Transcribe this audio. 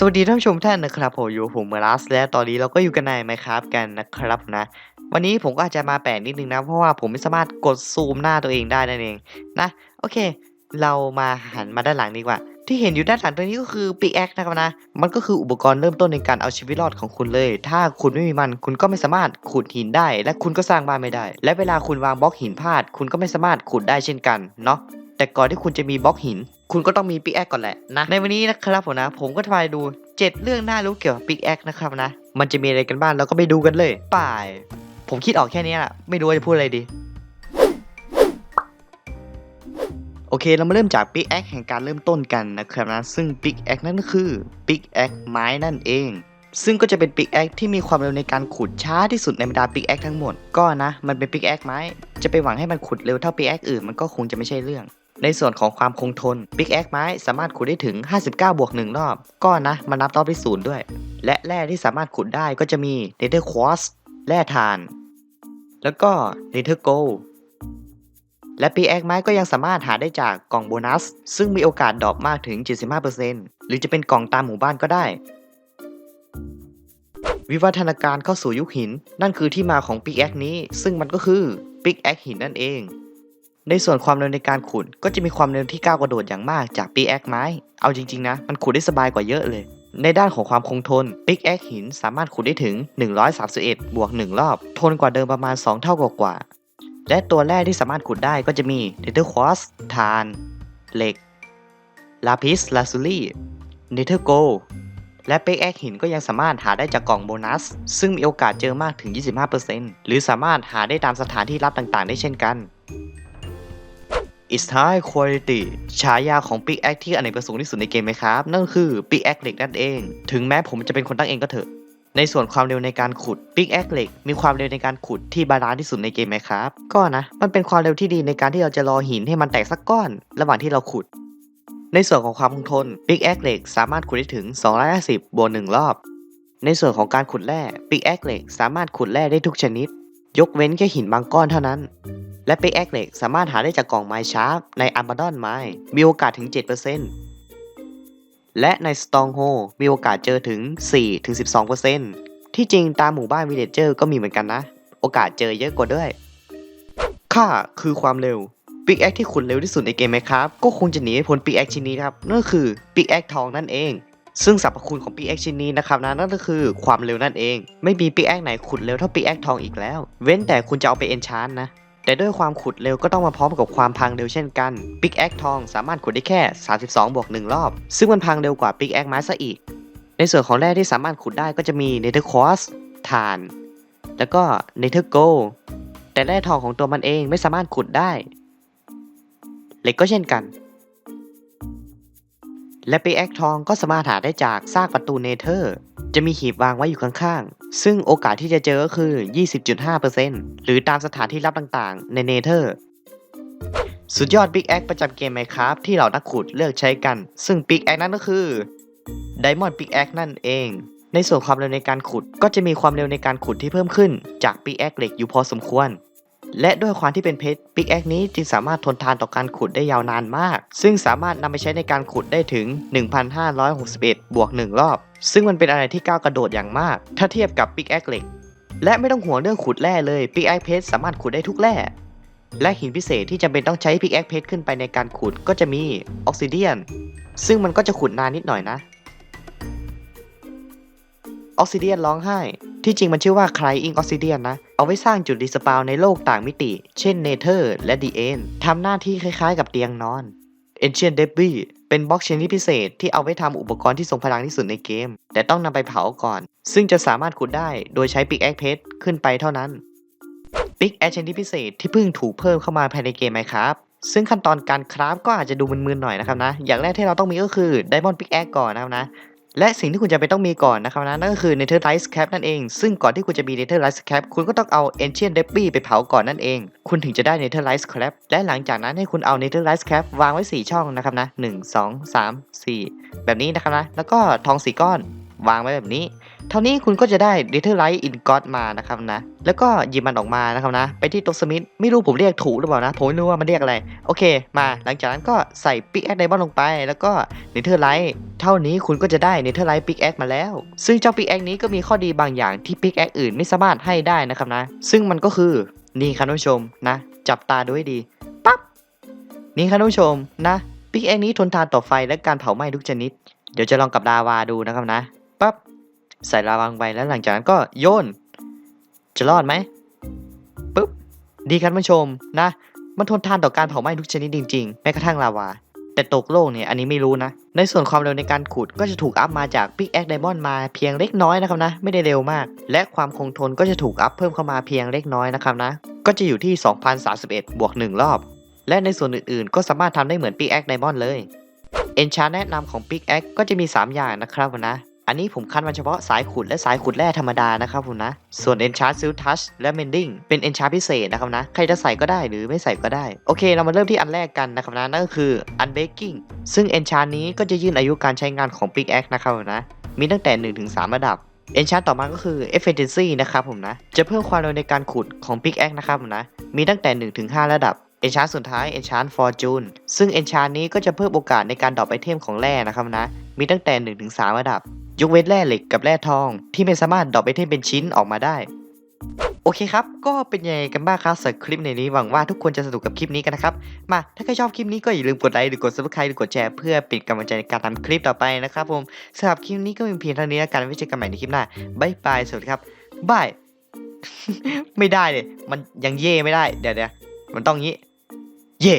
สวัสดีท่านผู้ชมท่านนะครับผมอยู่ผมเมอรัสและตอนนี้เราก็อยู่กันในไมครับกันนะครับนะ วันนี้ผมก็อาจจะมาแปลกนิดนึงนะ เพราะว่าผมไม่สามารถกดซูมหน้าตัวเองได้นั่นเองนะโอเค เรามาหันมาด้านหลังดีกว่า ที่เห็นอยู่ด้านหลังตัวนี้ก็คือปีแอคนะครับนะ มันก็คืออุปกรณ์เริ่มต้นในการเอาชีวิตรอดของคุณเลย ถ้าคุณไม่มีมันคุณก็ไม่สามารถขุดหินได้ และคุณก็สร้างบ้านไม่ได้ และเวลาคุณวางบล็อกหินพลาด คุณก็ไม่สามารถขุดได้เช่นกันเนาะแต่ก่อนที่คุณจะมีบล็อกหิน คุณก็ต้องมีปิกแอคก่อนแหละนะ ในวันนี้นะครับผมนะ ผมก็จะมาดู 7 เรื่องน่ารู้เกี่ยวกับปิกแอคนะครับนะ มันจะมีอะไรกันบ้างเราก็ไปดูกันเลยป่าย ผมคิดออกแค่นี้แหละไม่รู้ว่าจะพูดอะไรดี โอเคเรามาเริ่มจากปิกแอคแห่งการเริ่มต้นกันนะครับนะ ซึ่งปิกแอคนั่นก็คือปิกแอคไม้นั่นเองซึ่งก็จะเป็นปิกแอคที่มีความเร็วในการขุดช้าที่สุดในบรรดาปิกแอคทั้งหมด ก็นะ มันเป็นปิกแอคไม้ จะไปหวังให้มันขุดเร็วเท่าปิกแอคอื่นมันก็คงจะไม่ใช่เรื่อง ในส่วนของความคงทนปิกแอคไม้สามารถขุดได้ถึง 59 บวก 1 รอบ ก็นะ มันนับรอบที่ศูนย์ด้วย และแร่ที่สามารถขุดได้ก็จะมี Nether Quartz แร่ถ่าน แล้วก็ Nether Gold และปีแอคไม้ก็ยังสามารถหาได้จากกล่องโบนัส ซึ่งมีโอกาสดรอปมากถึง 75%หรือจะเป็นกล่องตามหมู่บ้านก็ได้ วิวัฒนาการเข้าสู่ยุคหิน นั่นคือที่มาของปิกแอคนี้ ซึ่งมันก็คือปิกแอคหินนั่นเอง ในส่วนความเร็วในการขุดก็จะมีความเร็วที่ก้าวกระโดดอย่างมากจากปิกแอคไม้ เอาจริงๆนะ มันขุดได้สบายกว่าเยอะเลย ในด้านของความคงทนปิกแอคหินสามารถขุดได้ถึง 131 บวก 1 รอบ ทนกว่าเดิมประมาณ 2 เท่ากว่าและตัวแร่ที่สามารถขุดได้ก็จะมี Nether Quartz ทานเหล็ก Lapis Lazuli Nether Gold และเป๊กแอคหินก็ยังสามารถหาได้จากกล่องโบนัส ซึ่งมีโอกาสเจอมากถึง 25%หรือสามารถหาได้ตามสถานที่รับต่างๆ ได้เช่นกัน It's High Quality ฉายาของปิกแอคที่อเนกประสงค์ที่สุดในเกมไหมครับ นั่นคือปิกแอคเหล็กนั่นเอง ถึงแม้ผมจะเป็นคนตั้งเองก็เถอะ ในส่วนความเร็วในการขุดปิกแอคเหล็กมีความเร็วในการขุดที่บาลานซ์ที่สุดในเกมไหมครับ ก็นะ มันเป็นความเร็วที่ดีในการที่เราจะรอหินให้มันแตกสักก้อน ระหว่างที่เราขุด ในส่วนของความคงทน Big X เหล็กสามารถขุดได้ถึง 250 บวก1รอบ ในส่วนของการขุดแร่ Big X เหล็กสามารถขุดแร่ได้ทุกชนิด ยกเว้นแค่หินบางก้อนเท่านั้น และ Big X เล็กสามารถหาได้จากกล่องไม้ชาร์ปในอัมบาดอนไม้มีโอกาสถึง 7%และใน Stronghold มีโอกาสเจอถึง 4-12%ที่จริงตามหมู่บ้านวิเลเจอร์ก็มีเหมือนกันนะ โอกาสเจอเยอะกว่าด้วยค่าคือความเร็วปิกแอคที่ขุดเร็วที่สุดในเกมไหมครับ ก็คงจะหนีไม่พ้นปิกแอคชิ้นนี้ครับนั่นคือปิกแอคทองนั่นเอง ซึ่งสรรพคุณของปิกแอคชิ้นนี้นะครับนะนั่นก็คือความเร็วนั่นเอง ไม่มีปิกแอคไหนขุดเร็วเท่าปิกแอคทองอีกแล้ว เว้นแต่คุณจะเอาไปเอนชานนะ แต่ด้วยความขุดเร็วก็ต้องมาพร้อมกับความพังเร็วเช่นกันปิกแอคทองสามารถขุดได้แค่ 32บวก1รอบ ซึ่งมันพังเร็วกว่าปิกแอคไม้ซะอีก ในส่วนของแร่ที่สามารถขุดได้ก็จะมี Nether Quartz ถ่าน แล้วก็ Nether Gold แต่แร่ทองของตัวมันเองไม่สามารถขุดได้เหล็กก็เช่นกัน และปีแอคทองก็สามารถหาได้จากซากประตูเนเธอร์ จะมีหีบวางไว้อยู่ข้างๆ ซึ่งโอกาสที่จะเจอก็คือ 20.5%หรือตามสถานที่ลับต่างๆ ในเนเธอร์ สุดยอด Big Axe ประจำเกม Minecraft ที่เหล่านักขุดเลือกใช้กัน ซึ่ง Big Axe นั้นก็คือ Diamond Big Axe นั่นเอง ในส่วนความเร็วในการขุดก็จะมีความเร็วในการขุดที่เพิ่มขึ้นจาก Big Axe เหล็กอยู่พอสมควร และด้วยความที่เป็นเพชรปิกแอคนี้จึงสามารถทนทานต่อการขุดได้ยาวนานมาก ซึ่งสามารถนำไปใช้ในการขุดได้ถึง 1,561 บวก 1 รอบ ซึ่งมันเป็นอะไรที่ก้าวกระโดดอย่างมาก ถ้าเทียบกับปิกแอคเหล็ก และไม่ต้องห่วงเรื่องขุดแร่เลยปิกแอคเพชรสามารถขุดได้ทุกแร่และหินพิเศษที่จำเป็นต้องใช้ปิกแอคเพชรขึ้นไปในการขุดก็จะมีออกซิเดียน ซึ่งมันก็จะขุดนานนิดหน่อยนะ ออกซิเดียนร้องไห้ ที่จริงมันชื่อว่า Crying Obsidian นนะ เอาไว้สร้างจุดรีสปาวในโลกต่างมิติ เช่น Nether และ The End ทำหน้าที่คล้ายๆ กับเตียงนอน Ancient Debris เเป็นบล็อกเชนที่พิเศษที่เอาไว้ทำอุปกรณ์ที่ทรงพลังที่สุดในเกม แต่ต้องนำไปเผาก่อน ซึ่งจะสามารถขุดได้โดยใช้ปิกแอคเพชรขึ้นไปเท่านั้นปิกแอคเชนที่พิเศษที่เพิ่งถูกเพิ่มเข้ามาภายในเกมไหมครับซึ่งขั้นตอนการคราฟก็อาจจะดูมึนๆหน่อยนะครับนะ อย่างแรกที่เราต้องมีก็คือไดมอนด์ปิกแอคก่อนนะครับนะ และสิ่งที่คุณจะไปต้องมีก่อนนะครับนะนั่นก็คือ Netherite Cap นั่นเอง ซึ่งก่อนที่คุณจะมี Netherite Cap คุณก็ต้องเอา Ancient Debris ไปเผาก่อนนั่นเอง คุณถึงจะได้ Netherite Cap และหลังจากนั้นให้คุณเอา Netherite Cap วางไว้ 4 ช่องนะครับนะ1 2 3 4 แบบนี้นะครับนะ แล้วก็ทอง4ก้อนวางไว้แบบนี้ เท่านี้คุณก็จะได้ d e t e r l i g h t in God มานะครับนะ แล้วก็หยิบมันออกมานะครับนะ ไปที่โต๊ะสมิธ ไม่รู้ผมเรียกถูกหรือเปล่านะ ผมไม่รู้ว่ามันเรียกอะไร โอเค มา หลังจากนั้นก็ใส่ปิกแอคไดมอนด์ลงไป แล้วก็เน เท่านี้คุณก็จะได้เนเธอร์ไลท์ปิกแอคมาแล้ว ซึ่งเจ้าปิกแอคนี้ก็มีข้อดีบางอย่างที่ปิกแอคอื่นไม่สามารถให้ได้นะครับนะ ซึ่งมันก็คือนี่ครับท่านผู้ชมนะ จับตาดูให้ดีปั๊บนี่ครับท่านผู้ชมนะปิกแอคนี้ทนทานต่อไฟและการเผาไหม้ทุกชนิด เดี๋ยวจะลองกับลาวาดูนะครับนะปั๊บใส่ลาวางไปแล้วหลังจากนั้นก็โยน จะรอดไหมปุ๊บดีครับท่านผู้ชมนะ มันทนทานต่อการเผาไหม้ทุกชนิดจริงๆแม้กระทั่งลาวา แต่ตกโลกเนี่ยอันนี้ไม่รู้นะ ในส่วนความเร็วในการขุดก็จะถูกอัพมาจาก p i กแอคไดมอนมาเพียงเล็กน้อยนะครับนะไม่ได้เร็วมาก และความคงทนก็จะถูกอัพเพิ่มเข้ามาเพียงเล็กน้อยนะครับนะก็จะอยู่ที่ 2031 บวก 1 รอบ และในส่วนอื่นๆ ก็สามารถทำได้เหมือน p i กแอคไดมอนเลยเอนชาแนะนำของ p i กแอคก็จะมี 3 อย่างนะครับนะ อันนี้ผมคัดมาเฉพาะสายขุดและสายขุดแร่ธรรมดานะครับผมนะ ส่วน Enchant Silk Touch และ Mending เป็น Enchant พิเศษนะครับนะ ใครจะใส่ก็ได้หรือไม่ใส่ก็ได้ โอเค เรามาเริ่มที่อันแรกกันนะครับนะ นั่นก็คือ Unbreaking ซึ่ง Enchant นี้ก็จะยื่นอายุการใช้งานของ Pickaxe นะครับผมนะ มีตั้งแต่ 1-3 ระดับ Enchant ต่อมาก็คือ Efficiency นะครับผมนะ จะเพิ่มความเร็วในการขุดของ Pickaxe นะครับผมนะ มีตั้งแต่ 1-5 ระดับ Enchant สุดท้าย Enchant Fortune ซึ่ง Enchant นี้ก็จะเพิ่มโอกาสในการดรอปไอเทมของแร่นะครับนะ มีตั้งแต่ 1-3 ระดับ ยกเว้นแร่เหล็กกับแร่ทองที่ไม่สามารถดรอปไอเทมเป็นชิ้นออกมาได้ โอเคครับ ก็เป็นยังไงกันบ้างครับสำหรับคลิปในนี้หวังว่าทุกคนจะสนุกกับคลิปนี้กันนะครับ มาถ้าใครชอบคลิปนี้ก็อย่าลืมกดไลค์หรือกด subscribe หรือกดแชร์เพื่อเป็นกำลังใจในการทำคลิปต่อไปนะครับผมสำหรับคลิปนี้ก็เป็นเพียงเท่านี้แล้วกันไว้เจอกันใหม่ในคลิปหน้าบายบายสวัสดีครับบายไม่ได้เลย มันยังเย่ไม่ได้ เดี๋ยวเดี๋ยวมันต้องงี้ เย่